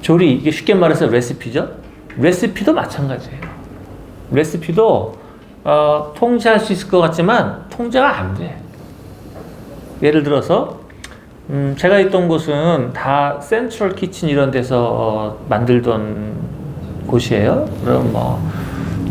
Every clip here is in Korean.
조리 이게 쉽게 말해서 레시피죠. 레시피도 마찬가지예요. 레시피도 어, 통제할 수 있을 것 같지만 통제가 안 돼. 예를 들어서 음, 제가 있던 곳은 다 센트럴 키친 이런 데서 어, 만들던 곳이에요. 그럼 뭐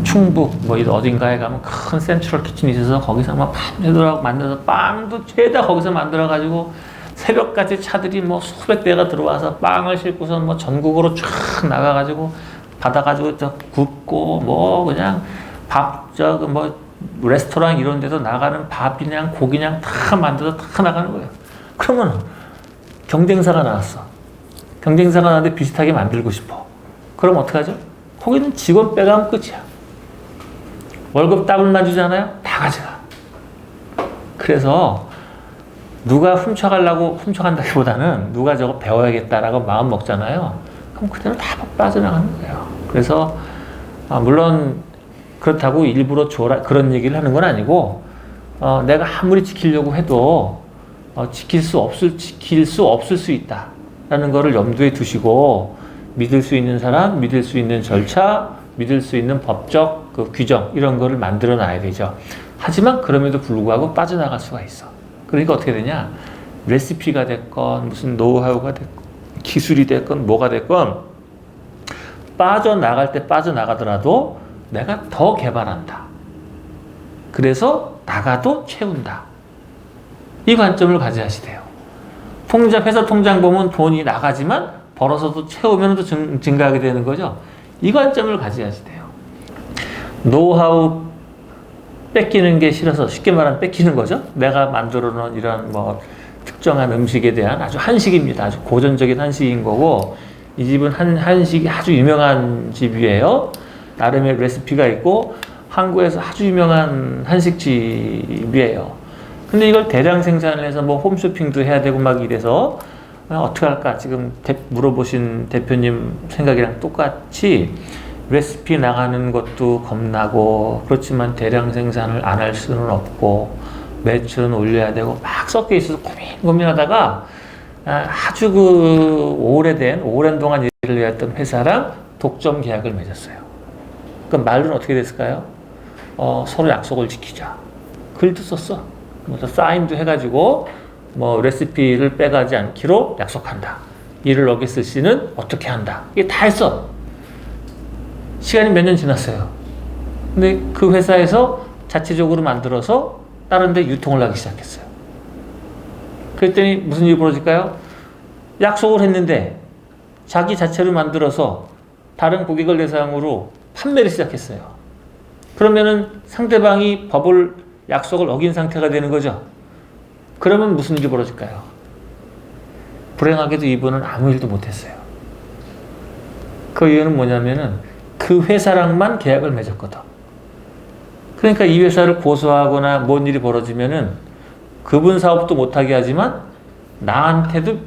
충북 뭐 이런 어딘가에 가면 큰 센트럴 키친이 있어서 거기서 막 밤새도록 만들어서 빵도 죄다 거기서 만들어 가지고 새벽까지 차들이 뭐 수백 대가 들어와서 빵을 싣고서 뭐 전국으로 쫙 나가 가지고 받아 가지고 저 굽고 뭐 그냥 밥 저그 뭐 레스토랑 이런 데서 나가는 밥이냥 고기냥 다 만들어서 다 나가는 거예요. 그러면 경쟁사가 나왔어. 경쟁사가 나왔는데 비슷하게 만들고 싶어. 그럼 어떡하죠? 거기는 직원 빼가면 끝이야. 월급 더블만 주잖아요? 다 가져가. 그래서 누가 훔쳐가려고 훔쳐간다기보다는 누가 저거 배워야겠다라고 마음 먹잖아요. 그럼 그대로 다 빠져나가는 거예요. 그래서 아, 물론 그렇다고 일부러 줘라 그런 얘기를 하는 건 아니고 어, 내가 아무리 지키려고 해도 어, 지킬 수 없을 지킬 수 없을 수 있다라는 거를 염두에 두시고 믿을 수 있는 사람, 믿을 수 있는 절차, 믿을 수 있는 법적 그 규정 이런 거를 만들어 놔야 되죠. 하지만 그럼에도 불구하고 빠져나갈 수가 있어. 그러니까 어떻게 되냐? 레시피가 됐건 무슨 노하우가 됐건 기술이 됐건 뭐가 됐건 빠져나갈 때 빠져나가더라도 내가 더 개발한다. 그래서 나가도 채운다. 이 관점을 가져야 하시대요. 통장, 회사 통장 보면 돈이 나가지만 벌어서도 채우면 또 증, 증가하게 되는 거죠. 이 관점을 가져야 하시대요. 노하우 뺏기는 게 싫어서 쉽게 말하면 뺏기는 거죠. 내가 만들어 놓은 이런 뭐 특정한 음식에 대한 아주 한식입니다. 아주 고전적인 한식인 거고 이 집은 한 한식이 아주 유명한 집이에요. 나름의 레시피가 있고 한국에서 아주 유명한 한식집이에요. 근데 이걸 대량 생산을 해서 뭐 홈쇼핑도 해야 되고 막 이래서 어떻게 할까 지금 대, 물어보신 대표님 생각이랑 똑같이 레시피 나가는 것도 겁나고 그렇지만 대량 생산을 안 할 수는 없고 매출은 올려야 되고 막 섞여 있어서 고민 고민하다가 아, 아주 그 오래된 오랜 동안 일을 해왔던 회사랑 독점 계약을 맺었어요. 그럼 말로는 어떻게 됐을까요? 어, 서로 약속을 지키자. 글도 썼어. 뭐 사인도 해가지고 뭐 레시피를 빼가지 않기로 약속한다. 이를 어겼을 시는 어떻게 한다. 이게 다 했어. 시간이 몇 년 지났어요. 근데 그 회사에서 자체적으로 만들어서 다른 데 유통을 하기 시작했어요. 그랬더니 무슨 일이 벌어질까요? 약속을 했는데 자기 자체로 만들어서 다른 고객을 대상으로 판매를 시작했어요. 그러면은 상대방이 법을 약속을 어긴 상태가 되는 거죠. 그러면 무슨 일이 벌어질까요? 불행하게도 이분은 아무 일도 못했어요. 그 이유는 뭐냐면은 그 회사랑만 계약을 맺었거든. 그러니까 이 회사를 고소하거나 뭔 일이 벌어지면은 그분 사업도 못하게 하지만 나한테도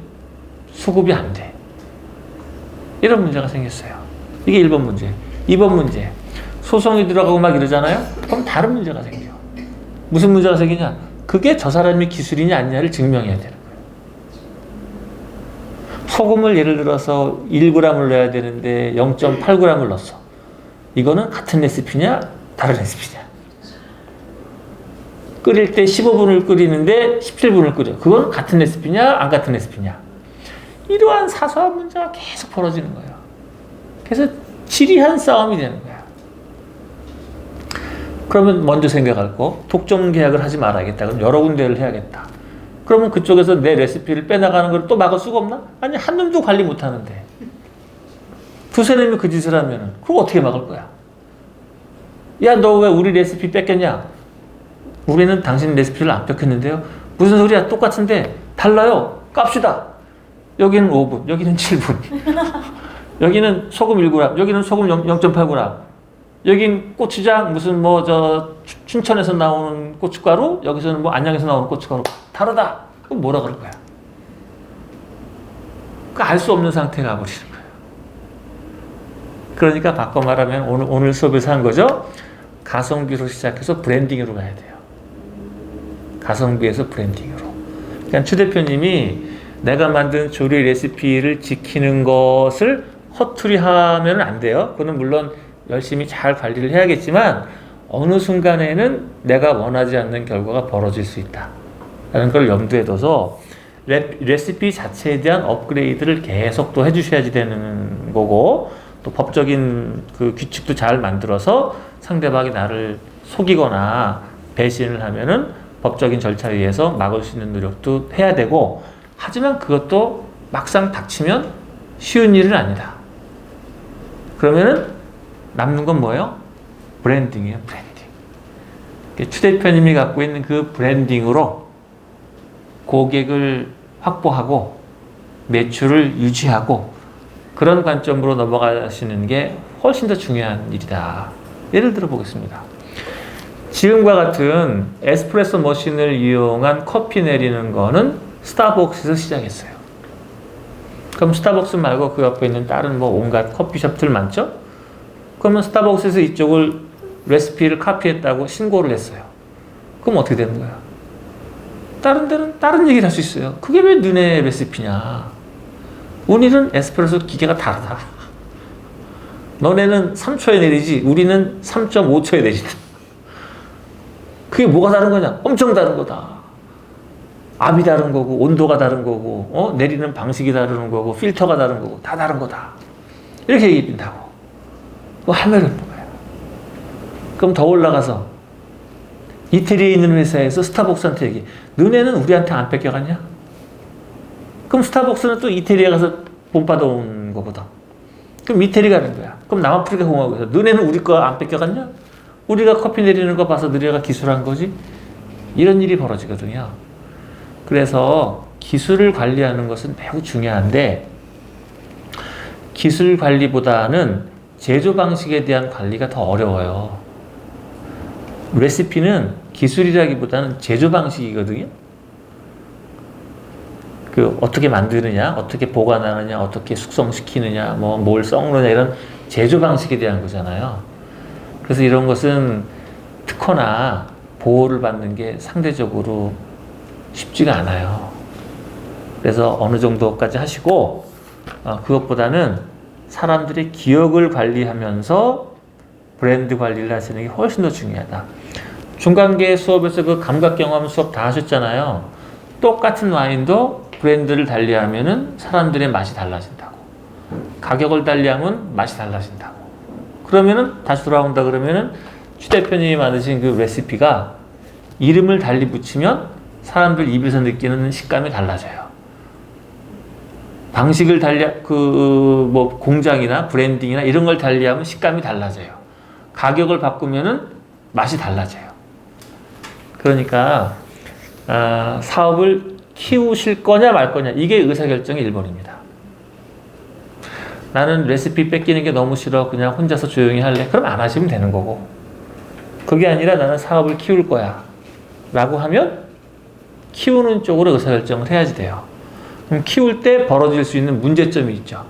수급이 안 돼. 이런 문제가 생겼어요. 이게 1번 문제. 2번 문제. 소송이 들어가고 막 이러잖아요? 그럼 다른 문제가 생겨. 무슨 문제가 생기냐? 그게 저 사람이 기술이냐 아니냐를 증명해야 되는 거예요. 소금을 예를 들어서 1g을 넣어야 되는데 0.8g을 넣었어. 이거는 같은 레시피냐? 다른 레시피냐? 끓일 때 15분을 끓이는데 17분을 끓여. 그건 같은 레시피냐? 안 같은 레시피냐? 이러한 사소한 문제가 계속 벌어지는 거예요. 그래서 지리한 싸움이 되는 거야. 그러면 먼저 생각할 거, 독점 계약을 하지 말아야겠다. 그럼 여러 군데를 해야겠다. 그러면 그쪽에서 내 레시피를 빼나가는 걸 또 막을 수가 없나? 아니, 한 놈도 관리 못 하는데. 두세 놈이 그 짓을 하면은, 그거 어떻게 막을 거야? 야, 너 왜 우리 레시피 뺏겼냐? 우리는 당신 레시피를 안 뺏겼는데요? 무슨 소리야? 똑같은데, 달라요. 깝시다. 여기는 5분, 여기는 7분. 여기는 소금 1g, 여기는 소금 0.8g. 여긴 고추장 무슨 뭐 저 춘천에서 나오는 고춧가루, 여기서는 뭐 안양에서 나오는 고춧가루 다르다. 그럼 뭐라 그럴 거야? 그 알 수 없는 상태에 가버리는 거예요. 그러니까 바꿔 말하면 오늘 오늘 수업에서 한 거죠. 가성비로 시작해서 브랜딩으로 가야 돼요. 가성비에서 브랜딩으로. 그러니까 추 대표님이 내가 만든 조리 레시피를 지키는 것을 허투리 하면 안 돼요. 그거는 물론 열심히 잘 관리를 해야겠지만 어느 순간에는 내가 원하지 않는 결과가 벌어질 수 있다. 라는 걸 염두에 둬서 레, 레시피 자체에 대한 업그레이드를 계속 또 해주셔야지 되는 거고 또 법적인 그 규칙도 잘 만들어서 상대방이 나를 속이거나 배신을 하면은 법적인 절차에 의해서 막을 수 있는 노력도 해야 되고 하지만 그것도 막상 닥치면 쉬운 일은 아니다. 그러면은 남는 건 뭐예요? 브랜딩이에요, 브랜딩. 추 대표님이 갖고 있는 그 브랜딩으로 고객을 확보하고 매출을 유지하고 그런 관점으로 넘어가시는 게 훨씬 더 중요한 일이다. 예를 들어 보겠습니다. 지금과 같은 에스프레소 머신을 이용한 커피 내리는 거는 스타벅스에서 시작했어요. 그럼 스타벅스 말고 그 옆에 있는 다른 뭐 온갖 커피숍들 많죠? 그러면 스타벅스에서 이쪽을 레시피를 카피했다고 신고를 했어요. 그럼 어떻게 되는 거야? 다른 데는 다른 얘기를 할 수 있어요. 그게 왜 너네 레시피냐? 우리는 에스프레소 기계가 다르다. 너네는 3초에 내리지, 우리는 3.5초에 내린다. 그게 뭐가 다른 거냐? 엄청 다른 거다. 압이 다른 거고, 온도가 다른 거고, 어? 내리는 방식이 다른 거고, 필터가 다른 거고, 다 다른 거다. 이렇게. 뭐할 말이 없는 거야. 그럼 더 올라가서 이태리에 있는 회사에서 스타벅스한테 얘기. 너네는 우리한테 안 뺏겨갔냐? 그럼 스타벅스는 또 이태리에 가서 본받아온 거거든. 그럼 이태리 가는 거야. 그럼 남아프리카 공화국에서 너네는 우리 거 안 뺏겨갔냐? 우리가 커피 내리는 거 봐서 너네가 기술한 거지? 이런 일이 벌어지거든요. 그래서 기술을 관리하는 것은 매우 중요한데 기술 관리보다는 제조 방식에 대한 관리가 더 어려워요. 레시피는 기술이라기보다는 제조 방식이거든요. 그 어떻게 만드느냐, 어떻게 보관하느냐, 어떻게 숙성시키느냐, 뭐 뭘 썩느냐 이런 제조 방식에 대한 거잖아요. 그래서 이런 것은 특허나 보호를 받는 게 상대적으로 쉽지가 않아요. 그래서 어느 정도까지 하시고 어, 그것보다는 사람들의 기억을 관리하면서 브랜드 관리를 하시는 게 훨씬 더 중요하다. 중간계 수업에서 그 감각 경험 수업 다 하셨잖아요. 똑같은 와인도 브랜드를 달리하면은 사람들의 맛이 달라진다고. 가격을 달리하면 맛이 달라진다고. 그러면은 다시 돌아온다 그러면은 추 대표님이 만드신 그 레시피가 이름을 달리 붙이면 사람들 입에서 느끼는 식감이 달라져요. 방식을 달리 그 뭐 공장이나 브랜딩이나 이런 걸 달리하면 식감이 달라져요. 가격을 바꾸면은 맛이 달라져요. 그러니까 아, 사업을 키우실 거냐 말 거냐 이게 의사결정의 1번입니다. 나는 레시피 뺏기는 게 너무 싫어 그냥 혼자서 조용히 할래 그럼 안 하시면 되는 거고 그게 아니라 나는 사업을 키울 거야 라고 하면 키우는 쪽으로 의사결정을 해야지 돼요. 그럼 키울 때 벌어질 수 있는 문제점이 있죠.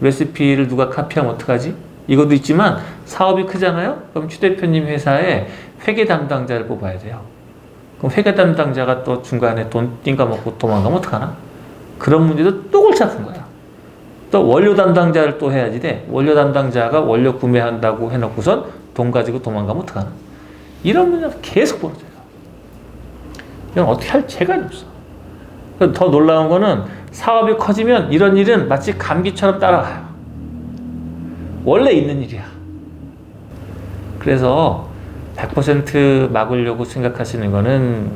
레시피를 누가 카피하면 어떡하지? 이것도 있지만 사업이 크잖아요? 그럼 추 대표님 회사에 회계 담당자를 뽑아야 돼요. 그럼 회계 담당자가 또 중간에 돈 띵까 먹고 도망가면 어떡하나? 그런 문제도 또 골치 아픈 거야. 또 원료 담당자를 또 해야지 돼. 원료 담당자가 원료 구매한다고 해놓고선 돈 가지고 도망가면 어떡하나? 이런 문제가 계속 벌어져요. 이건 어떻게 할 재간이 없어. 더 놀라운 거는 사업이 커지면 이런 일은 마치 감기처럼 따라와요. 원래 있는 일이야. 그래서 100% 막으려고 생각하시는 거는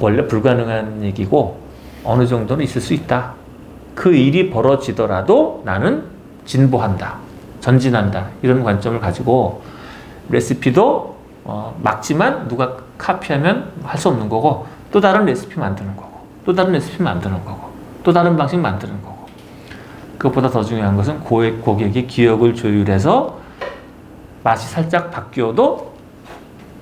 원래 불가능한 얘기고 어느 정도는 있을 수 있다. 그 일이 벌어지더라도 나는 진보한다. 전진한다. 이런 관점을 가지고 레시피도 어, 막지만 누가 카피하면 할 수 없는 거고 또 다른 레시피 만드는 거고 또 다른 레시피 만드는 거고 또 다른 방식 만드는 거고 그것보다 더 중요한 것은 고객, 고객이 기억을 조율해서 맛이 살짝 바뀌어도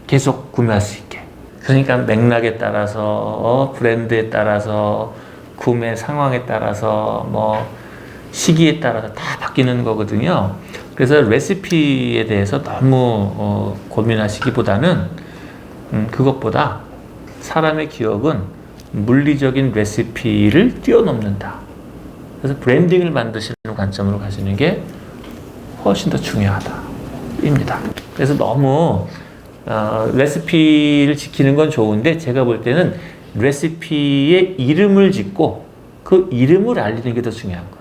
계속 구매할 수 있게 그러니까 맥락에 따라서 브랜드에 따라서 구매 상황에 따라서 뭐 시기에 따라서 다 바뀌는 거거든요. 그래서 레시피에 대해서 너무 어, 고민하시기보다는 음, 그것보다 사람의 기억은 물리적인 레시피를 뛰어넘는다. 그래서 브랜딩을 만드시는 관점으로 가시는 게 훨씬 더 중요하다 입니다. 그래서 너무 어, 레시피를 지키는 건 좋은데 제가 볼 때는 레시피의 이름을 짓고 그 이름을 알리는 게 더 중요한 거예요.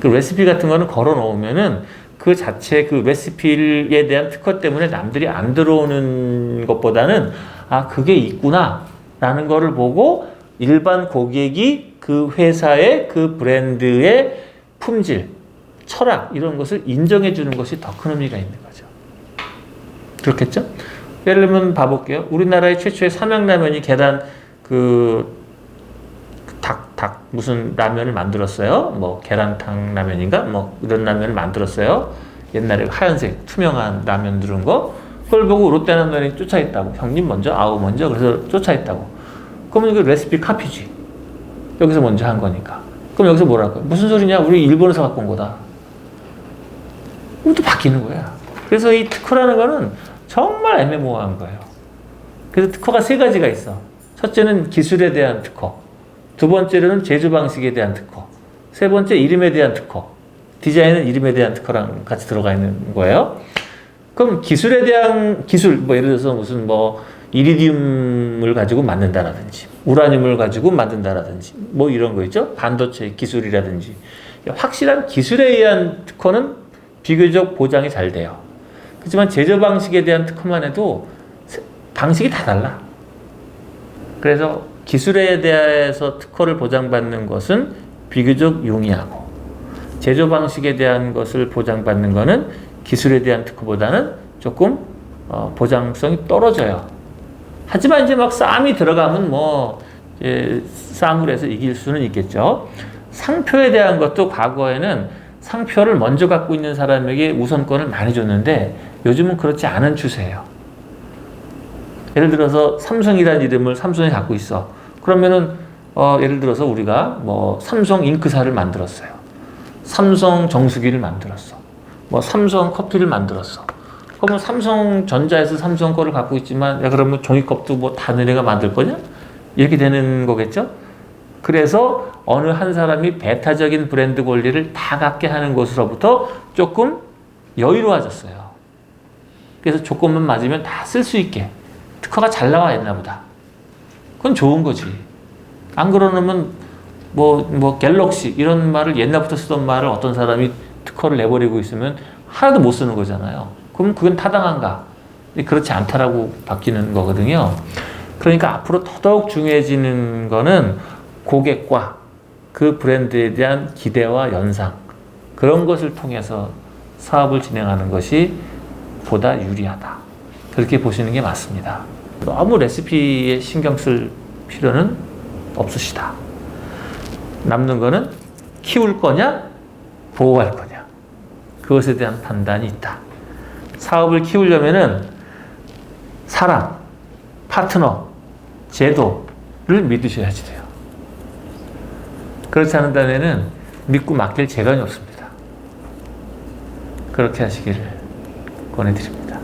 그 레시피 같은 거는 걸어 놓으면은 그 자체 그 레시피에 대한 특허 때문에 남들이 안 들어오는 것보다는 아 그게 있구나 라는 거를 보고 일반 고객이 그 회사의 그 브랜드의 품질, 철학 이런 것을 인정해 주는 것이 더 큰 의미가 있는 거죠. 그렇겠죠? 예를 들면 봐볼게요. 우리나라의 최초의 삼양라면이 계란 그 닭, 닭, 무슨 라면을 만들었어요. 뭐, 계란탕 라면인가? 뭐, 이런 라면을 만들었어요. 옛날에 하얀색, 투명한 라면 들은 거. 그걸 보고 롯데라면이 쫓아있다고. 형님 먼저, 아우 먼저. 그래서 쫓아있다고. 그러면 이거 레시피 카피지. 여기서 먼저 한 거니까. 그럼 여기서 뭐랄까? 무슨 소리냐? 우리 일본에서 갖고 온 거다. 또 바뀌는 거야. 그래서 이 특허라는 거는 정말 애매모호한 거예요. 그래서 특허가 세 가지가 있어. 첫째는 기술에 대한 특허. 두 번째로는 제조 방식에 대한 특허. 세 번째 이름에 대한 특허. 디자인은 이름에 대한 특허랑 같이 들어가 있는 거예요. 그럼 기술에 대한 기술, 뭐 예를 들어서 무슨 뭐 이리디움을 가지고 만든다라든지, 우라늄을 가지고 만든다라든지, 뭐 이런 거 있죠? 반도체 기술이라든지. 확실한 기술에 의한 특허는 비교적 보장이 잘 돼요. 그렇지만 제조 방식에 대한 특허만 해도 세- 방식이 다 달라. 그래서 기술에 대해서 특허를 보장받는 것은 비교적 용이하고 제조 방식에 대한 것을 보장받는 것은 기술에 대한 특허보다는 조금 어, 보장성이 떨어져요. 하지만 이제 막 싸움이 들어가면 뭐 싸움을 해서 이길 수는 있겠죠. 상표에 대한 것도 과거에는 상표를 먼저 갖고 있는 사람에게 우선권을 많이 줬는데 요즘은 그렇지 않은 추세예요. 예를 들어서 삼성이라는 이름을 삼성이 갖고 있어. 그러면은 어, 예를 들어서 우리가 뭐 삼성 잉크사를 만들었어요. 삼성 정수기를 만들었어. 뭐 삼성 커피를 만들었어. 그러면 삼성전자에서 삼성 거를 갖고 있지만 야 그러면 종이컵도 뭐 다 너네가 만들 거냐? 이렇게 되는 거겠죠? 그래서 어느 한 사람이 배타적인 브랜드 권리를 다 갖게 하는 것으로부터 조금 여유로워졌어요. 그래서 조건만 맞으면 다 쓸 수 있게 특허가 잘 나와 있나 보다. 그건 좋은 거지. 안 그러면 뭐, 뭐, 갤럭시 이런 말을 옛날부터 쓰던 말을 어떤 사람이 특허를 내버리고 있으면 하나도 못 쓰는 거잖아요. 그럼 그건 타당한가? 그렇지 않다라고 바뀌는 거거든요. 그러니까 앞으로 더더욱 중요해지는 거는 고객과 그 브랜드에 대한 기대와 연상 그런 것을 통해서 사업을 진행하는 것이 보다 유리하다. 그렇게 보시는 게 맞습니다. 너무 레시피에 신경 쓸 필요는 없으시다. 남는 거는 키울 거냐, 보호할 거냐. 그것에 대한 판단이 있다. 사업을 키우려면은 사람, 파트너, 제도를 믿으셔야지 돼요. 그렇지 않은다면은 믿고 맡길 재간이 없습니다. 그렇게 하시기를 권해드립니다.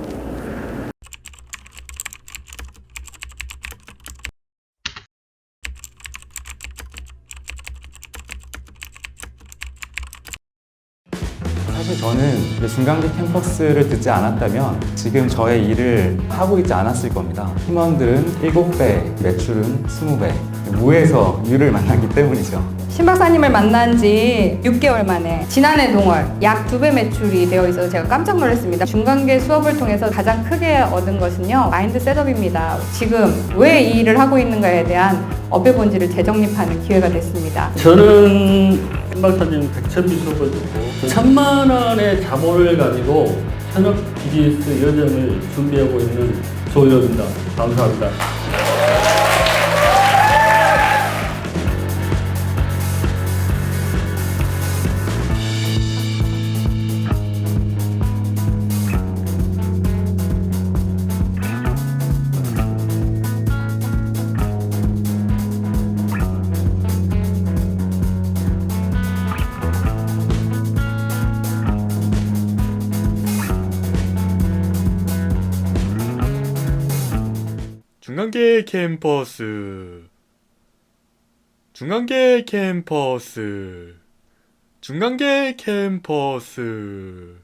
저는 그 중간계 캠퍼스를 듣지 않았다면 지금 저의 일을 하고 있지 않았을 겁니다. 팀원들은 7배, 매출은 20배. 무에서 유를 만났기 때문이죠. 신 박사님을 만난 지 6개월 만에 지난해 동월 약 두 배 매출이 되어 있어서 제가 깜짝 놀랐습니다. 중간계 수업을 통해서 가장 크게 얻은 것은요 마인드 셋업입니다. 지금 왜 이 일을 하고 있는가에 대한 업의 본질을 재정립하는 기회가 됐습니다. 저는 신 박사님 백천비 수업을 듣고 천만 원의 자본을 가지고 현업 비즈니스 여정을 준비하고 있는 조현입니다. 감사합니다. 중간계 캠퍼스. 중간계 캠퍼스. 중간계 캠퍼스